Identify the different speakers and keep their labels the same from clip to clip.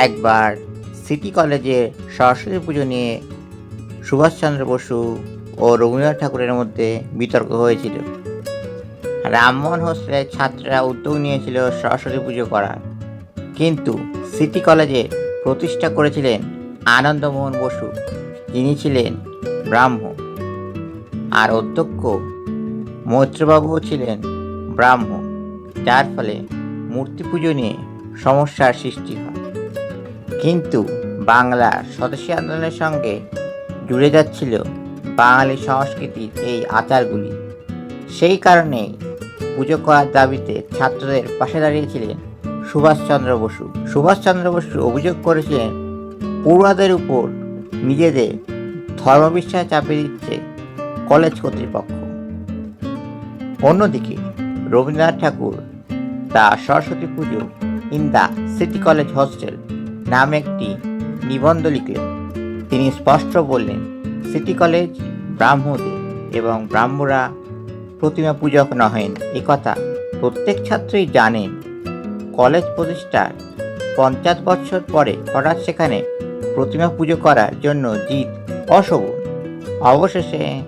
Speaker 1: একবার সিটি কলেজে সরস্বতী পুজো নিয়ে সুভাষচন্দ্র বসু ও রবীন্দ্রনাথ ঠাকুরের মধ্যে বিতর্ক হয়েছিল। রামমোহন হোস্টেলের ছাত্ররা উদ্যোগ নিয়েছিল সরস্বতী পুজো করার। কিন্তু সিটি কলেজে প্রতিষ্ঠা করেছিলেন আনন্দমোহন বসু। যিনি ছিলেন ব্রাহ্ম। আর অধ্যক্ষ মৈত্রবাবুও ছিলেন ব্রাহ্ম। যার ফলে মূর্তি পুজো নিয়ে সমস্যার সৃষ্টি হয়। কিন্তু বাংলা স্বদেশী আন্দোলনের সঙ্গে জুড়ে যাচ্ছিল বাঙালি সংস্কৃতির এই আচারগুলি। সেই কারণেই পুজো করার দাবিতে ছাত্রদের পাশে দাঁড়িয়েছিলেন সুভাষচন্দ্র বসু। সুভাষচন্দ্র বসু অভিযোগ করেছিলেন, পড়ুয়াদের উপর নিজেদের ধর্মবিশ্বাস চাপিয়ে দিচ্ছে কলেজ কর্তৃপক্ষ। অন্যদিকে Rabindranath Thakur, the Saraswati Puja in the city college hostel নামে একটি নিবন্ধ লিখলেন। তিনি স্পষ্ট বললেন, সিটি কলেজ ব্রাহ্মদের এবং ব্রাহ্মরা প্রতিমা পূজক নহেন। কথা প্রত্যেক ছাত্রই জানেন কলেজ প্রতিষ্ঠার পঞ্চাশ বছর পরে হঠাৎ সেখানে প্রতিমা পুজো করার জন্য জিত অশোভন। অবশেষে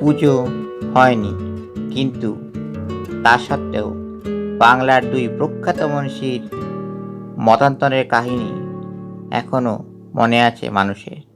Speaker 1: পুজো হয়নি। কিন্তু তা সত্ত্বেও বাংলার দুই প্রখ্যাত মনীষীর মতান্তরের কাহিনী এখনও মনে আছে মানুষের।